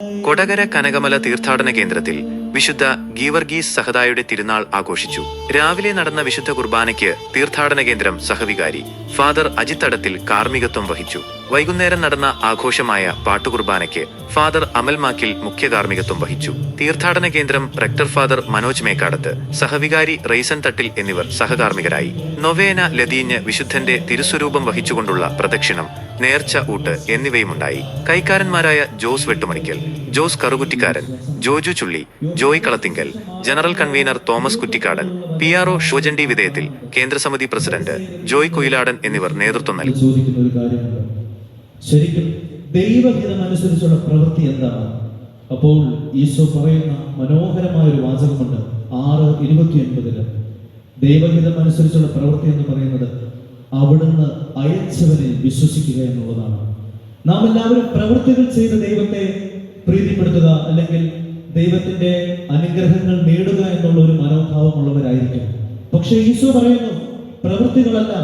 കൊടകര കനകമല തീർത്ഥാടന കേന്ദ്രത്തിൽ വിശുദ്ധ ഗീവർഗീസ് സഹദായുടെ തിരുനാൾ ആഘോഷിച്ചു. രാവിലെ നടന്ന വിശുദ്ധ കുർബാനയ്ക്ക് തീർത്ഥാടന കേന്ദ്രം സഹവികാരി ഫാദർ അജിത്തടത്തിൽ കാർമ്മികത്വം വഹിച്ചു. വൈകുന്നേരം നടന്ന ആഘോഷമായ പാട്ടുകുർബാനയ്ക്ക് ഫാദർ അമൽ മാക്കിൽ മുഖ്യ കാർമ്മികത്വം വഹിച്ചു. തീർത്ഥാടന കേന്ദ്രം റെക്ടർ ഫാദർ മനോജ് മേക്കാടത്ത് സഹവികാരി റെയ്സൻ തട്ടിൽ എന്നിവർ സഹകാർമ്മികരായി. നൊവേന ലതീഞ്ഞ് വിശുദ്ധന്റെ തിരുസ്വരൂപം വഹിച്ചുകൊണ്ടുള്ള പ്രദക്ഷിണം നേർച്ച ഊട്ട് എന്നിവയുമുണ്ടായി. കൈക്കാരന്മാരായ Jose Vettumanikkal Jose Karukuttikkaran Joju Chulli Joy Kalathinkal general convener Thomas Kuttikkadan P R O ഷോജൻഡി വിധേയത്തിൽ കേന്ദ്രസമിതി പ്രസിഡന്റ് ജോയ് കൊയിലാടൻ എന്നിവർ നേതൃത്വം നൽകി. ശരിക്കും ദൈവഹിതം അനുസരിച്ചുള്ള പ്രവൃത്തി എന്താണ്? അപ്പോൾ ഈശോ പറയുന്ന മനോഹരമായ ഒരു വാചകമുണ്ട് ആറ് ഇരുപത്തി ഒൻപതിൽ ദൈവഹിതം അനുസരിച്ചുള്ള പ്രവൃത്തി എന്ന് പറയുന്നത് അവിടുന്ന് അയച്ചവനിൽ വിശ്വസിക്കുക എന്നുള്ളതാണ്. നാം എല്ലാവരും പ്രവൃത്തികൾ ചെയ്ത് ദൈവത്തെ പ്രീതിപ്പെടുത്തുക അല്ലെങ്കിൽ ദൈവത്തിന്റെ അനുഗ്രഹങ്ങൾ നേടുക എന്നുള്ള ഒരു മനോഭാവമുള്ളവരായിരിക്കും. പക്ഷെ ഈശോ പറയുന്നു പ്രവൃത്തികളല്ല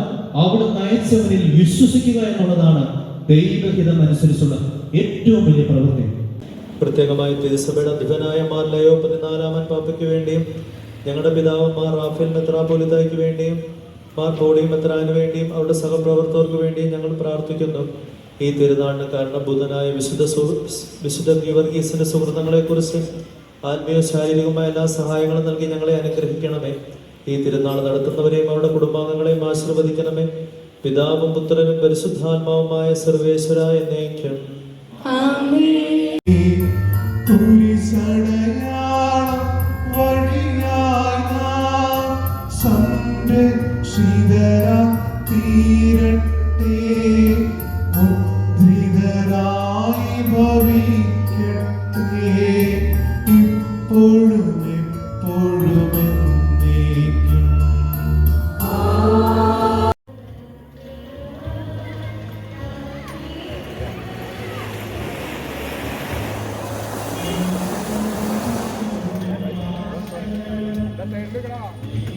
അവിടുന്ന് അയച്ചവനിൽ വിശ്വസിക്കുക എന്നുള്ളതാണ് ദൈവഹിതം അനുസരിച്ചുള്ള ഏറ്റവും വലിയ പ്രവൃത്തി. പ്രത്യേകമായി തിരുസഭയുടെ അധിപനായ മാർ ലയോ പതിനാലാമൻ പാപ്പയ്ക്ക് വേണ്ടിയും ഞങ്ങളുടെ പിതാവ് മാർ റാഫേൽ മെത്രാപോലിതായ്ക്ക് വേണ്ടിയും മാർ ബോഡി മെത്രാന് വേണ്ടിയും അവരുടെ സഹപ്രവർത്തകർക്ക് വേണ്ടിയും ഞങ്ങൾ പ്രാർത്ഥിക്കുന്നു. ഈ തിരുനാളിന് കാരണഭൂതനായ വിശുദ്ധ വിശുദ്ധ ഗീവർഗീസിന്റെ സുഹൃത്തുക്കളെക്കുറിച്ച് ആത്മീയ ശാരീരികമായ എല്ലാ സഹായങ്ങളും നൽകി ഞങ്ങളെ അനുഗ്രഹിക്കണമേ. ഈ തിരുനാൾ നടത്തുന്നവരെയും അവരുടെ കുടുംബാംഗങ്ങളെയും ആശീർവദിക്കണമേ. പിതാവും പുത്രനും പരിശുദ്ധാത്മാവുമായ സർവേശ്വര എന്നേക്കും ഇപ്പോഴും கேட்குறான்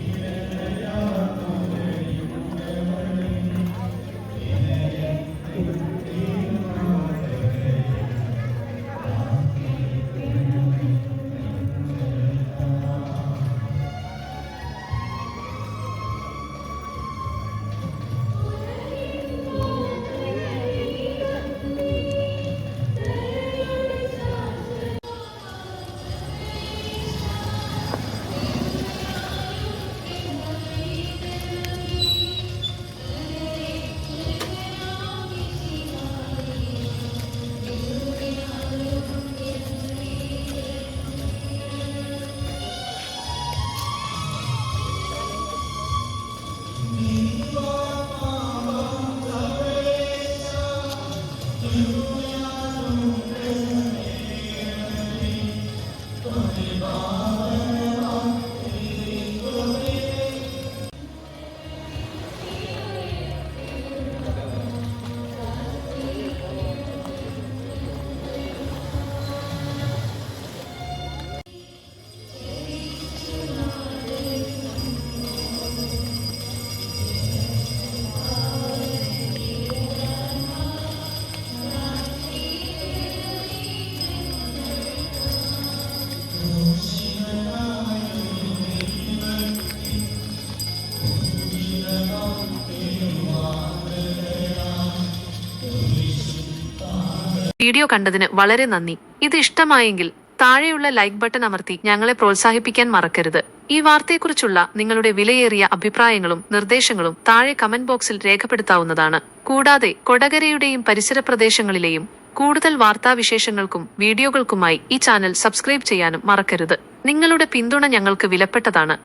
വീഡിയോ കണ്ടതിന് വളരെ നന്ദി. ഇത് ഇഷ്ടമായെങ്കിൽ താഴെയുള്ള ലൈക്ക് ബട്ടൺ അമർത്തി ഞങ്ങളെ പ്രോത്സാഹിപ്പിക്കാൻ മറക്കരുത്. ഈ വാർത്തയെക്കുറിച്ചുള്ള നിങ്ങളുടെ വിലയേറിയ അഭിപ്രായങ്ങളും നിർദ്ദേശങ്ങളും താഴെ കമന്റ് ബോക്സിൽ രേഖപ്പെടുത്താവുന്നതാണ്. കൂടാതെ കൊടകരയുടെയും പരിസര പ്രദേശങ്ങളിലെയും കൂടുതൽ വാർത്താവിശേഷങ്ങൾക്കും വീഡിയോകൾക്കുമായി ഈ ചാനൽ സബ്സ്ക്രൈബ് ചെയ്യാനും മറക്കരുത്. നിങ്ങളുടെ പിന്തുണ ഞങ്ങൾക്ക് വിലപ്പെട്ടതാണ്.